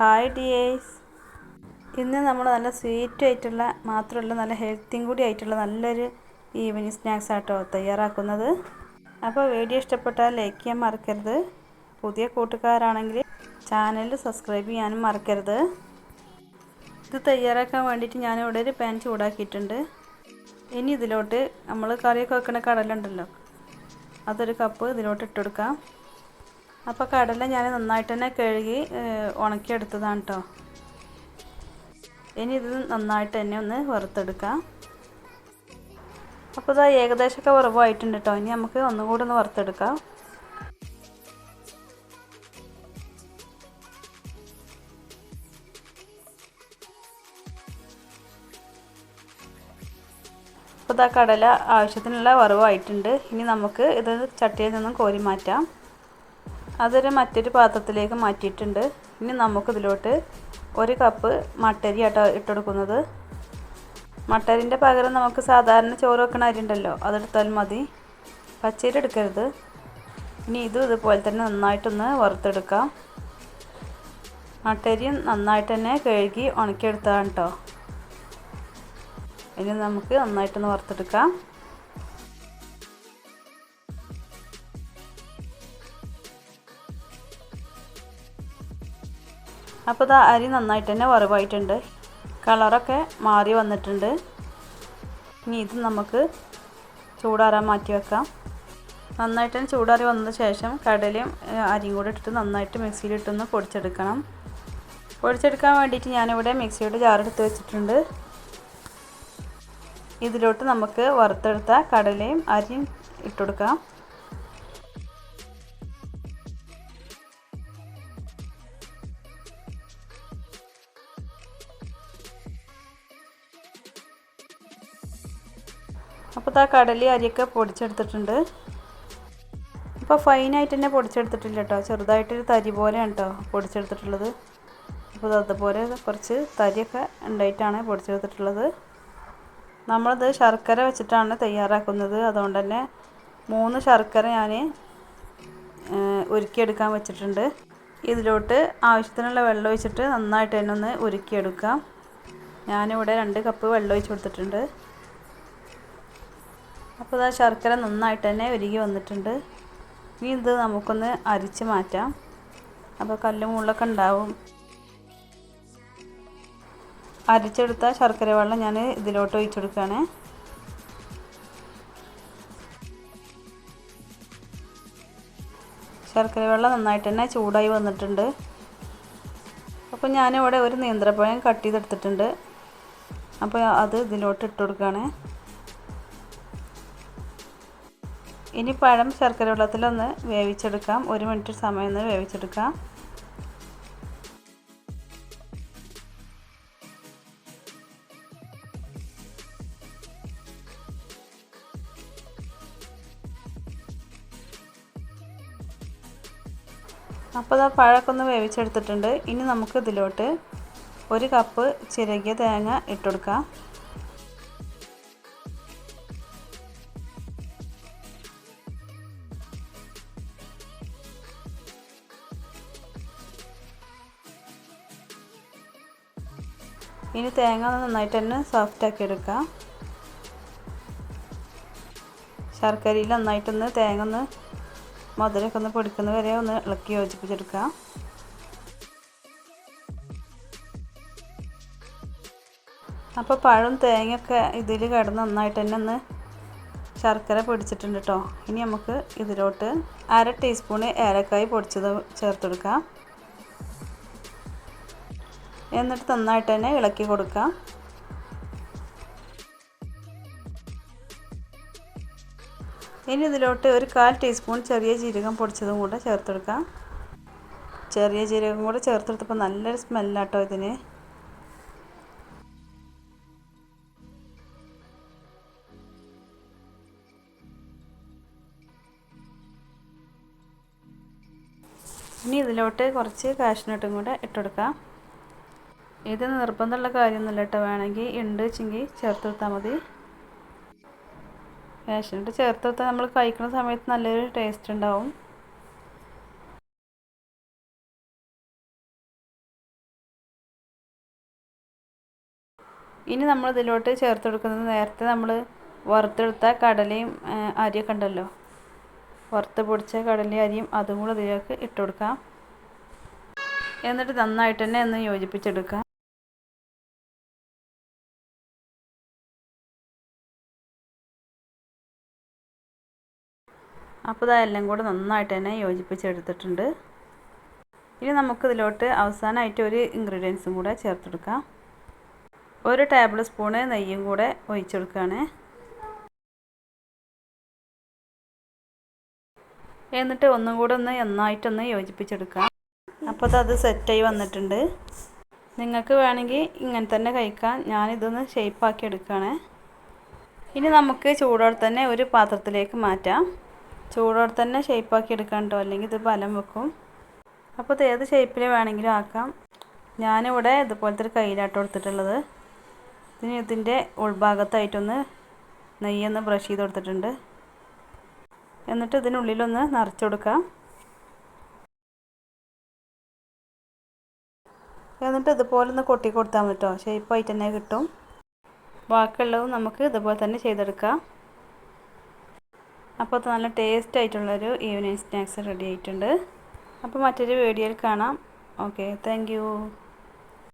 Hi dears ഇന്ന് നമ്മൾ നല്ല സ്വീറ്റ് ആയിട്ടുള്ള മാത്രമല്ല നല്ല ഹെൽത്തിയും കൂടി ആയിട്ടുള്ള നല്ലൊരു ഈവനിങ് സ്നാക്സ് ആട്ടോ തയ്യാറാക്കുന്നത്. അപ്പോൾ വീഡിയോ ഇഷ്ടപ്പെട്ടാൽ ലൈക്ക് ചെയ്യാൻ മറക്കരുത്. പുതിയ കൂട്ടുകാരാണെങ്കിൽ ചാനൽ സബ്സ്ക്രൈബ് ചെയ്യാനും മറക്കരുത്. ഇത് തയ്യാറാക്കാൻ വേണ്ടിയിട്ട് ഞാനിവിടെ ഒരു പാൻ ചൂടാക്കിയിട്ടുണ്ട്. ഇനി ഇതിലോട്ട് നമ്മൾ കറിയൊക്കെ വെക്കുന്ന കടലുണ്ടല്ലോ. അതൊരു കപ്പ് ഇതിലോട്ട് ഇട്ടെടുക്കാം അപ്പോൾ കടല ഞാൻ നന്നായിട്ട് തന്നെ കഴുകി ഉണക്കിയെടുത്തതാണ് കേട്ടോ ഇനി ഇത് നന്നായിട്ട് തന്നെ ഒന്ന് വറുത്തെടുക്കാം. അപ്പോൾ ഇതാ ഏകദേശമൊക്കെ വറവായിട്ടുണ്ട് കേട്ടോ ഇനി നമുക്ക് ഒന്നുകൂടി ഒന്ന് വറുത്തെടുക്കാം. അപ്പോൾ ഇതാ കടല ആവശ്യത്തിനുള്ള വറവായിട്ടുണ്ട്. ഇനി നമുക്ക് ഇത് ചട്ടിയിൽ നിന്നും കോരി മാറ്റാം. അതൊരു മറ്റൊരു പാത്രത്തിലേക്ക് മാറ്റിയിട്ടുണ്ട്. ഇനി നമുക്കിതിലോട്ട് ഒരു കപ്പ് മട്ടരി ആട്ടോ ഇട്ടെടുക്കുന്നത് മട്ടരിന്റെ പകരം നമുക്ക് സാധാരണ ചോറ് വെക്കണ അരി ഉണ്ടല്ലോ അതെടുത്താൽ മതി. പച്ചരി എടുക്കരുത്. ഇനി ഇതും ഇതുപോലെ തന്നെ നന്നായിട്ടൊന്ന് വറുത്തെടുക്കാം. മട്ടരിയും നന്നായിട്ട് തന്നെ കഴുകി ഉണക്കിയെടുത്താണ് കേട്ടോ ഇനി നമുക്ക് നന്നായിട്ടൊന്ന് വറുത്തെടുക്കാം. അപ്പോൾ ഇത് അരി നന്നായിട്ട് തന്നെ വറവായിട്ടുണ്ട്. കളറൊക്കെ മാറി വന്നിട്ടുണ്ട്. ഇനി ഇത് നമുക്ക് ചൂടാറാൻ മാറ്റി വെക്കാം. നന്നായിട്ട് തന്നെ ചൂടാറി വന്നതിന് ശേഷം കടലയും അരിയും കൂടെ ഇട്ടിട്ട് നന്നായിട്ട് മിക്സിയിലിട്ടൊന്ന് പൊടിച്ചെടുക്കണം. പൊടിച്ചെടുക്കാൻ വേണ്ടിയിട്ട് ഞാനിവിടെ മിക്സിയുടെ ജാറെടുത്ത് വെച്ചിട്ടുണ്ട്. ഇതിലോട്ട് നമുക്ക് വറുത്തെടുത്ത കടലയും അരിയും ഇട്ടുകൊടുക്കാം അപ്പോൾ ആ കടലി അരിയൊക്കെ പൊടിച്ചെടുത്തിട്ടുണ്ട്. ഇപ്പോൾ ഫൈനായിട്ട് തന്നെ പൊടിച്ചെടുത്തിട്ടില്ല കേട്ടോ ചെറുതായിട്ടൊരു തരി പോലെയാണ് കേട്ടോ പൊടിച്ചെടുത്തിട്ടുള്ളത്. അപ്പോൾ അതുപോലെ കുറച്ച് തരിയൊക്കെ ഉണ്ടായിട്ടാണ് പൊടിച്ചെടുത്തിട്ടുള്ളത്. നമ്മളത് ശർക്കര വെച്ചിട്ടാണ് തയ്യാറാക്കുന്നത്. അതുകൊണ്ട് തന്നെ മൂന്ന് ശർക്കര ഞാൻ ഉരുക്കിയെടുക്കാൻ വെച്ചിട്ടുണ്ട്. ഇതിലോട്ട് ആവശ്യത്തിനുള്ള വെള്ളം ഒഴിച്ചിട്ട് നന്നായിട്ട് തന്നെ ഒന്ന് ഉരുക്കിയെടുക്കാം. ഞാനിവിടെ രണ്ട് കപ്പ് വെള്ളം ഒഴിച്ച് കൊടുത്തിട്ടുണ്ട്. അപ്പോൾ ആ ശർക്കര നന്നായിട്ട് തന്നെ ഒരുകി വന്നിട്ടുണ്ട്. ഇനി ഇത് നമുക്കൊന്ന് അരിച്ച് മാറ്റാം. അപ്പോൾ കല്ലും മുള്ളൊക്കെ ഉണ്ടാവും. അരിച്ചെടുത്ത ശർക്കര വെള്ളം ഞാൻ ഇതിലോട്ട് ഒഴിച്ചെടുക്കുകയാണ് ശർക്കര വെള്ളം നന്നായിട്ട് തന്നെ ചൂടായി വന്നിട്ടുണ്ട്. അപ്പോൾ ഞാനിവിടെ ഒരു നേന്ത്രപ്പഴം കട്ട് ചെയ്തെടുത്തിട്ടുണ്ട്. അപ്പോൾ അത് ഇതിലോട്ട് ഇട്ട് കൊടുക്കുകയാണ് ഇനി പഴം ശർക്കര വെള്ളത്തിലൊന്ന് വേവിച്ചെടുക്കാം. ഒരു മിനിറ്റ് സമയം ഒന്ന് വേവിച്ചെടുക്കാം. അപ്പോൾ ആ പഴമൊക്കെ ഒന്ന് വേവിച്ചെടുത്തിട്ടുണ്ട്. ഇനി നമുക്ക് ഇതിലോട്ട് ഒരു കപ്പ് ചിരകിയ തേങ്ങ ഇട്ടുകൊടുക്കാം ഇനി തേങ്ങ നന്നായിട്ട് തന്നെ സോഫ്റ്റാക്കി എടുക്കാം ശർക്കരയിൽ നന്നായിട്ടൊന്ന് തേങ്ങ ഒന്ന് മധുരമൊക്കെ ഒന്ന് പൊടിക്കുന്ന വരെ ഒന്ന് ഇളക്കി യോജിപ്പിച്ചെടുക്കാം അപ്പോൾ പഴം തേങ്ങയൊക്കെ ഇതിൽ കിടന്ന് നന്നായിട്ട് തന്നെ ഒന്ന് ശർക്കര പൊടിച്ചിട്ടുണ്ട് കേട്ടോ ഇനി നമുക്ക് ഇതിലോട്ട് അര ടീസ്പൂണ് ഏലക്കായ് പൊടിച്ചത് ചേർത്തെടുക്കാം. എന്നിട്ട് നന്നായിട്ട് തന്നെ ഇളക്കി കൊടുക്കാം ഇനി ഇതിലോട്ട് ഒരു കാൽ ടീസ്പൂൺ ചെറിയ ജീരകം പൊടിച്ചതും കൂടെ ചേർത്തെടുക്കാം ചെറിയ ജീരകം കൂടെ ചേർത്തെടുത്തപ്പോൾ നല്ലൊരു സ്മെല്ലാട്ടോ ഇതിന്. ഇനി ഇതിലോട്ട് കുറച്ച് കാഷ്നട്ടും കൂടെ ഇട്ടെടുക്കാം ഇത് നിർബന്ധമുള്ള കാര്യമൊന്നുമില്ല കേട്ടോ. വേണമെങ്കിൽ ഉണ്ട് വെച്ചെങ്കിൽ ചേർത്ത് കൊടുത്താൽ മതി. റേഷനിട്ട് ചേർത്ത് കൊടുത്താൽ നമ്മൾ കഴിക്കുന്ന സമയത്ത് നല്ലൊരു ടേസ്റ്റ് ഉണ്ടാവും. ഇനി നമ്മൾ ഇതിലോട്ട് ചേർത്ത് കൊടുക്കുന്നത് നേരത്തെ നമ്മൾ വറുത്തെടുത്ത കടലയും അരിയൊക്കെ ഉണ്ടല്ലോ. വറുത്ത് പൊടിച്ച കടലയും അരിയും അതും കൂടെ ഇതിലേക്ക് ഇട്ട് കൊടുക്കാം. എന്നിട്ട് നന്നായിട്ട് തന്നെ ഒന്ന് യോജിപ്പിച്ചെടുക്കാം. അപ്പോൾ ഇതെല്ലാം കൂടെ നന്നായിട്ട് തന്നെ യോജിപ്പിച്ചെടുത്തിട്ടുണ്ട്. ഇനി നമുക്കിതിലോട്ട് അവസാനമായിട്ട് ഒരു ഇൻഗ്രീഡിയൻസും കൂടെ ചേർത്തെടുക്കാം. ഒരു ടേബിൾ സ്പൂണ് നെയ്യും കൂടെ ഒഴിച്ചെടുക്കുകയാണ്. എന്നിട്ട് ഒന്നും കൂടെ ഒന്ന് നന്നായിട്ടൊന്ന് യോജിപ്പിച്ചെടുക്കാം. അപ്പോൾ അത് സെറ്റായി വന്നിട്ടുണ്ട്. നിങ്ങൾക്ക് വേണമെങ്കിൽ ഇങ്ങനെ തന്നെ കഴിക്കാം. ഞാനിതൊന്ന് ഷേപ്പാക്കി എടുക്കുകയാണ്. ഇനി നമുക്ക് ചൂടോടെ തന്നെ ഒരു പാത്രത്തിലേക്ക് മാറ്റാം. ചൂടോടെ തന്നെ ഷേപ്പാക്കി എടുക്കാം കേട്ടോ അല്ലെങ്കിൽ ഇത് ബലം വെക്കും. അപ്പോൾ ഇത് ഏത് ഷേപ്പിൽ വേണമെങ്കിലും ആക്കാം. ഞാനിവിടെ ഇതുപോലത്തെ ഒരു കയ്യിലാട്ടം കൊടുത്തിട്ടുള്ളത് ഇതിന് ഇതിന്റെ ഉൾഭാഗത്തായിട്ടൊന്ന് നെയ്യൊന്ന് ബ്രഷ് ചെയ്ത് കൊടുത്തിട്ടുണ്ട്. എന്നിട്ട് ഇതിനുള്ളിലൊന്ന് നിറച്ചു കൊടുക്കാം. എന്നിട്ട് ഇതുപോലെ ഒന്ന് കൊട്ടി കൊടുത്താൽ മതി ഷേപ്പായിട്ട് തന്നെ കിട്ടും. ബാക്കിയുള്ളതും നമുക്ക് ഇതുപോലെ തന്നെ ചെയ്തെടുക്കാം. അപ്പോൾ നല്ല ടേസ്റ്റ് ആയിട്ടുള്ളൊരു ഈവനിങ് സ്നാക്സ് റെഡി ആയിട്ടുണ്ട്. അപ്പോൾ മറ്റൊരു വീഡിയോയിൽ കാണാം. Okay thank